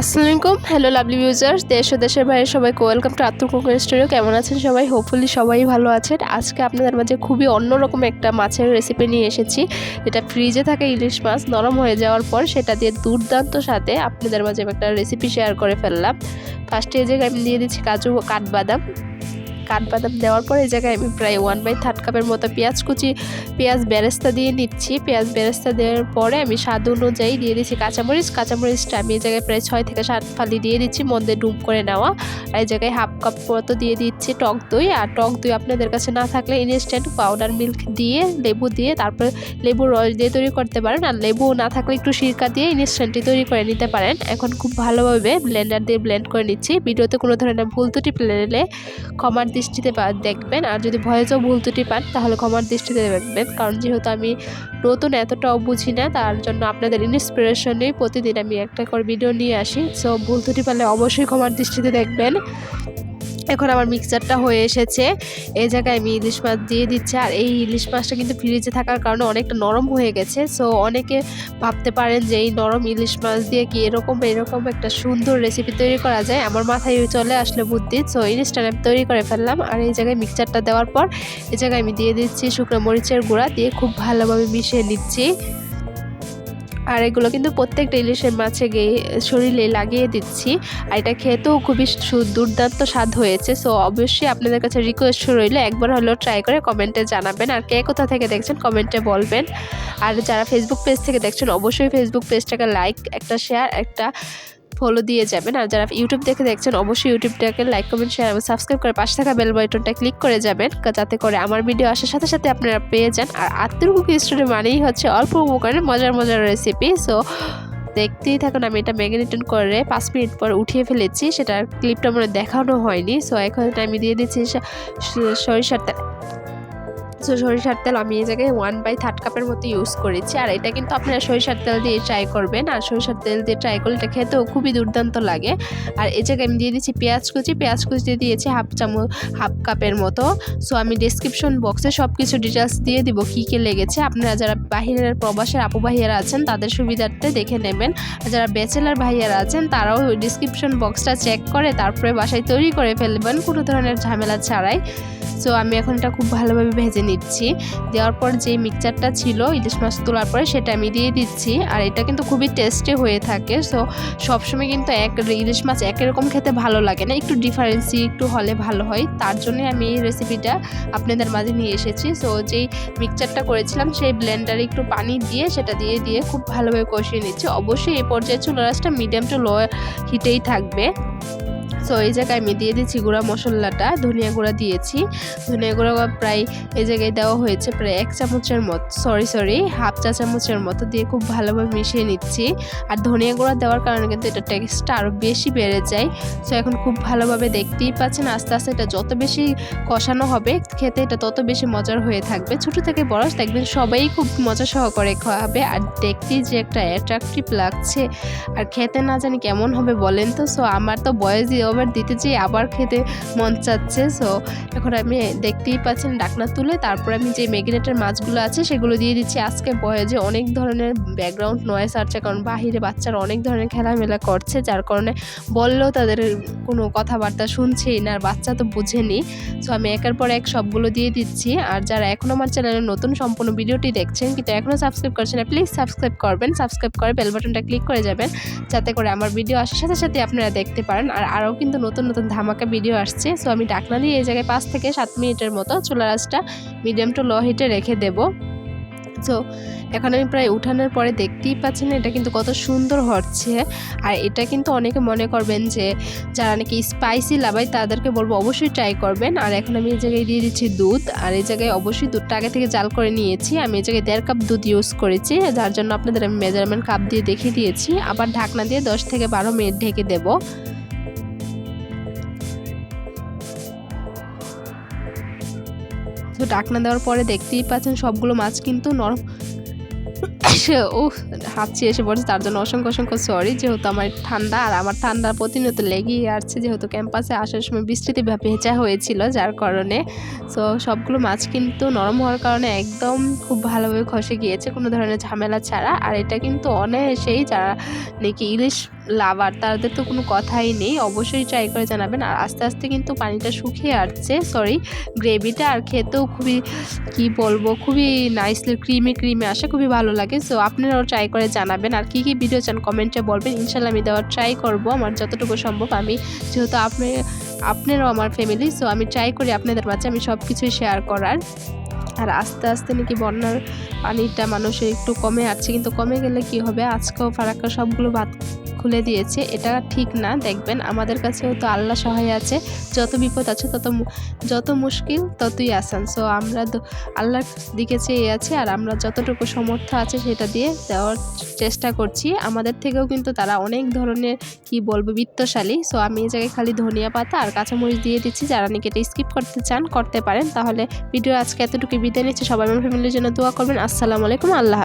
আসসালামু আলাইকুম। Hello lovely users দেশ ও দেশের বাইরে সবাইকে ওয়েলকাম টু আত্ম কুকুর স্টুডিও কেমন আছেন সবাই? হোপফুলি সবাই ভালো আছেন। আজকে আপনাদের মাঝে খুবই অন্যরকম একটা মাছের রেসিপি নিয়ে এসেছি। যেটা ফ্রিজে থাকে ইলিশ মাছ, নরম হয়ে যাওয়ার পর সেটা দিয়ে দুর্দান্ত সাথে আপনাদের মাঝে একটা রেসিপি শেয়ার করে ফেললাম। ফার্স্টে যে আমি দিয়ে দিচ্ছি কাজু, কাঠবাদাম। কাঠবাদাম দেওয়ার পর এই জায়গায় আমি প্রায় ওয়ান বাই থার্ড কাপের মতো পেঁয়াজ কুচি, পেঁয়াজ বেরেস্তা দিয়ে নিচ্ছি। পেঁয়াজ বেরেস্তা দেওয়ার পরে আমি স্বাদ অনুযায়ী দিয়ে দিচ্ছি কাঁচামরিচ। কাঁচামরিচটা আমি এই জায়গায় প্রায় ছয় থেকে সাত ফালি দিয়ে দিচ্ছি মধ্যে ডুম করে নেওয়া। আর এই জায়গায় হাফ কাপ মতো দিয়ে দিচ্ছি টক দই। আর টক দই আপনাদের কাছে না থাকলে ইনস্ট্যান্ট পাউডার মিল্ক দিয়ে, লেবু দিয়ে, তারপর লেবুর রস দিয়ে তৈরি করতে পারেন। আর লেবু না থাকলে একটু সিরকা দিয়ে ইনস্ট্যান্টই তৈরি করে নিতে পারেন। এখন খুব ভালোভাবে ব্লেন্ডার দিয়ে ব্লেন্ড করে নিচ্ছি। ভিডিওতে কোনো ধরনের ভুল ত্রুটি পেলে ক্ষমার দৃষ্টিতে দেখবেন, আর যদি ভয়েসও ভুল ত্রুটি পান, তাহলে ক্ষমার দৃষ্টিতে দেখবেন। কারণ যেহেতু আমি নতুন, এতটাও বুঝি না, তার জন্য আপনাদের ইন্সপিরেশনেই প্রতিদিন আমি একটা করে ভিডিও নিয়ে আসি। সো ভুল ত্রুটি পারলে অবশ্যই ক্ষমার দৃষ্টিতে দেখবেন। এখন আমার মিক্সারটা হয়ে এসেছে। এই জায়গায় আমি ইলিশ মাছ দিয়ে দিচ্ছি। আর এই ইলিশ মাছটা কিন্তু ফ্রিজে থাকার কারণে অনেকটা নরম হয়ে গেছে। সো অনেকে ভাবতে পারেন যে এই নরম ইলিশ মাছ দিয়ে কি এরকম এরকম একটা সুন্দর রেসিপি তৈরি করা যায়? আমার মাথায় চলে আসলে বুদ্ধি। সো ইলিশটা আমি তৈরি করে ফেললাম। আর এই জায়গায় মিক্সারটা দেওয়ার পর এই জায়গায় আমি দিয়ে দিচ্ছি শুকনো মরিচের গুঁড়া। দিয়ে খুব ভালোভাবে মিশিয়ে নিচ্ছি। আর এগুলো কিন্তু প্রত্যেকটা ইলিশের মাছে গিয়ে শরীরে লাগিয়ে দিচ্ছি। আর এটা খেতেও খুবই দুর্দান্ত স্বাদ হয়েছে। সো অবশ্যই আপনাদের কাছে রিকোয়েস্ট রইলে, একবার হলেও ট্রাই করে কমেন্টে জানাবেন। আর কে কোথা থেকে দেখছেন কমেন্টে বলবেন। আর যারা ফেসবুক পেজ থেকে দেখছেন, অবশ্যই ফেসবুক পেজটাকে লাইক একটা শেয়ার একটা ফলো দিয়ে যাবেন। আর যারা ইউটিউব দেখে দেখছেন, অবশ্যই ইউটিউবটাকে লাইক কমেন্ট শেয়ার এবং সাবস্ক্রাইব করে পাশে থাকা বেল বাটনটা ক্লিক করে যাবেন। যাতে করে আমার ভিডিও আসার সাথে সাথে আপনারা পেয়ে যান। আর আত্মীয় কুকি স্টোরি মানেই হচ্ছে অল্প উপকরণে মজার মজার রেসিপি সো দেখতেই থাকুন, আমি এটা ম্যাগনেটন করে পাঁচ মিনিট পর উঠিয়ে ফেলেছি। সেটার ক্লিপটা মনে দেখানো হয়নি। সো এখন আমি দিয়ে দিচ্ছি সরিষার সো সরিষার তেল, আমি এই জায়গায় ওয়ান বাই থার্ড কাপের মতো ইউজ করেছি। আর এটা কিন্তু আপনারা সরিষার তেল দিয়ে ট্রাই করবেন। আর সরিষার তেল দিয়ে ট্রাই করলে এটা খেতেও খুবই দুর্দান্ত লাগে। আর এই জায়গায় আমি দিয়ে দিচ্ছি পেঁয়াজ কুচি। পেঁয়াজ কুচি দিয়ে দিয়েছি হাফ চামচ হাফ কাপের মতো। সো আমি ডিসক্রিপশন বক্সে সব কিছু ডিটেলস দিয়ে দিব কী কী লেগেছে। আপনারা যারা বাহিরের প্রবাসের আপু ভাইয়ারা আছেন, তাদের সুবিধার্থে দেখে নেবেন। আর যারা ব্যাচেলার ভাইয়ারা আছেন, তারাও ডিসক্রিপশন বক্সটা চেক করে, তারপরে বাসায় তৈরি করে ফেলবেন কোনো ধরনের ঝামেলা ছাড়াই। সো আমি এখন এটা খুব ভালোভাবে ভেজে নিচ্ছি। দেওয়ার পর যে মিক্সচারটা ছিল, ইলিশ মাছ তোলার পরে সেটা আমি দিয়ে দিচ্ছি। আর এটা কিন্তু খুবই টেস্টি হয়ে থাকে। সো সবসময় কিন্তু এক, ইলিশ মাছ একই রকম খেতে ভালো লাগে না। একটু ডিফারেন্সি একটু হলে ভালো হয়। তার জন্যই আমি এই রেসিপিটা আপনাদের মাঝে নিয়ে এসেছি। সো যেই মিক্সচারটা করেছিলাম, সেই ব্লেন্ডারে একটু পানি দিয়ে সেটা দিয়ে দিয়ে খুব ভালোভাবে কষিয়ে নিচ্ছি। অবশ্যই এই পর্যায়ে চুলা রাসটা মিডিয়াম টু লো হিটেই থাকবে। সো এই জায়গায় আমি দিয়ে দিচ্ছি গুঁড়া মশলাটা, ধনিয়া গুঁড়া দিয়েছি। ধনিয়া গুঁড়া প্রায় এই জায়গায় দেওয়া হয়েছে প্রায় এক চামচের মতো সরি সরি হাফ চা চামচের মতো দিয়ে খুব ভালোভাবে মিশিয়ে নিচ্ছি। আর ধনিয়া গুঁড়া দেওয়ার কারণে কিন্তু এটা টেক্সটটা আরও বেশি বেড়ে যায়। সো এখন খুব ভালোভাবে দেখতেই পাচ্ছেন, আস্তে আস্তে এটা যত বেশি কষানো হবে, খেতে এটা তত বেশি মজার হয়ে থাকবে। ছোটো থেকে বড়, দেখবেন সবাই খুব মজা সহকারে খাওয়াবে আর দেখতেই যে একটা অ্যাট্রাকটিভ লাগছে। আর খেতে না জানি কেমন হবে বলেন তো সো আমার তো বয়স দিয়ে আবার দিতে চেয়ে আবার খেতে মন চাচ্ছে। সো এখন আমি দেখতেই পাচ্ছেন ডাকনা তুলে, তারপর আমি যে ম্যাগনেটের মাছগুলো আছে সেগুলো দিয়ে দিচ্ছি। আজকে বয়েজে অনেক ধরনের ব্যাকগ্রাউন্ড নয়েস আসছে, কারণ বাহিরে বাচ্চারা অনেক ধরনের খেলামেলা করছে, যার কারণে বললেও তাদের কোনো কথাবার্তা শুনছেই না, আর বাচ্চা তো বুঝেনি। সো আমি একের পর এক সবগুলো দিয়ে দিচ্ছি। আর যারা এখন আমার চ্যানেলে নতুন সম্পূর্ণ ভিডিওটি দেখছেন, কিন্তু এখনও সাবস্ক্রাইব করছেন না প্লিজ সাবস্ক্রাইব করবেন। সাবস্ক্রাইব করে বেল বাটনটা ক্লিক করে যাবেন, যাতে করে আমার ভিডিও আসার সাথে সাথে আপনারা দেখতে পারেন। আর আরও কিন্তু নতুন নতুন ধামাকা ভিডিও আসছে। সো আমি ডাকনা দিয়ে এই জায়গায় পাঁচ থেকে সাত মিনিটের মতো চুলা রাসটা মিডিয়াম টু লো হিটে রেখে দেব। সো এখন আমি প্রায় উঠানোর পরে দেখতেই পাচ্ছেন এটা কিন্তু কত সুন্দর হচ্ছে। আর এটা কিন্তু অনেকে মনে করবেন যে, যারা নাকি স্পাইসি লাভাই তাদেরকে বলব অবশ্যই ট্রাই করবেন। আর এখন আমি এই জায়গায় দিয়ে দিচ্ছি দুধ। আর এই জায়গায় অবশ্যই দুধটা আগে থেকে জাল করে নিয়েছি। আমি এই জায়গায় দেড় কাপ দুধ ইউজ করেছি। যার জন্য আপনাদের আমি মেজারমেন্ট কাপ দিয়ে দেখিয়ে দিয়েছি। আবার ঢাকনা দিয়ে দশ থেকে বারো মিনিট ঢেকে দেবো। ডাকনা দেওয়ার পরে দেখতেই পাচ্ছেন সবগুলো মাছ কিন্তু নরম ও হাঁচি এসে পড়ছে। তার জন্য অসংখ্য অসংখ্য সরি যেহেতু আমার ঠান্ডা, আর আমার ঠান্ডা প্রতিনিয়ত লেগেই আসছে, যেহেতু ক্যাম্পাসে আসার সময় বৃষ্টিতে ভেজা হয়েছিল, যার কারণে। সো সবগুলো মাছ কিন্তু নরম হওয়ার কারণে একদম খুব ভালোভাবে খসে গিয়েছে, কোনো ধরনের ঝামেলা ছাড়া। আর এটা কিন্তু অনায়াসেই যারা নাকি ইলিশ লাভার, তাদের তো কোনো কথাই নেই। অবশ্যই ট্রাই করে জানাবেন। আর আস্তে আস্তে কিন্তু পানিটা শুকিয়ে আসছে। সরি গ্রেভিটা আর খেতেও খুবই, কি বলব, খুবই নাইসলি ক্রিমি ক্রিমি আসে খুবই ভালো লাগে। সো আপনারাও ট্রাই করে জানাবেন। আর কী কী ভিডিও চান কমেন্টে বলবেন। ইনশাল্লাহ আমি দেওয়ার ট্রাই করব। আমার যতটুকু সম্ভব, আমি যেহেতু আপনি, আপনারাও আমার ফ্যামিলি সো আমি ট্রাই করি আপনাদের মাঝে আমি সব কিছুই শেয়ার করার। আর আস্তে আস্তে নাকি বন্যার পানিটা মানুষের একটু কমে আসছে। কিন্তু কমে গেলে কি হবে? আজকেও ফারাক্কা সবগুলো ভাত খুলে দিয়েছে, এটা ঠিক না। দেখবেন আমাদের কাছেও তো আল্লাহ সহায় আছে। যত বিপদ আছে তত যত মুশকিল ততই আসান। সো আমরা আল্লাহর দিকে চেয়ে আছি আর আমরা যতটুকু সমর্থ আছে সেটা দিয়ে দেওয়ার চেষ্টা করছি। আমাদের থেকেও কিন্তু তারা অনেক ধরনের, কি বলব, বিত্তশালী। সো আমি এই জায়গায় খালি ধনিয়া পাতা আর কাঁচামরিচ দিয়ে দিচ্ছি। যারা নাকি এটা স্কিপ করতে চান, করতে পারেন। তাহলে ভিডিও আজকে এতটুকু বিদায় নিচ্ছি। সবাই আমার ফ্যামিলির জন্য দোয়া করবেন। আসসালামু আলাইকুম। আল্লাহ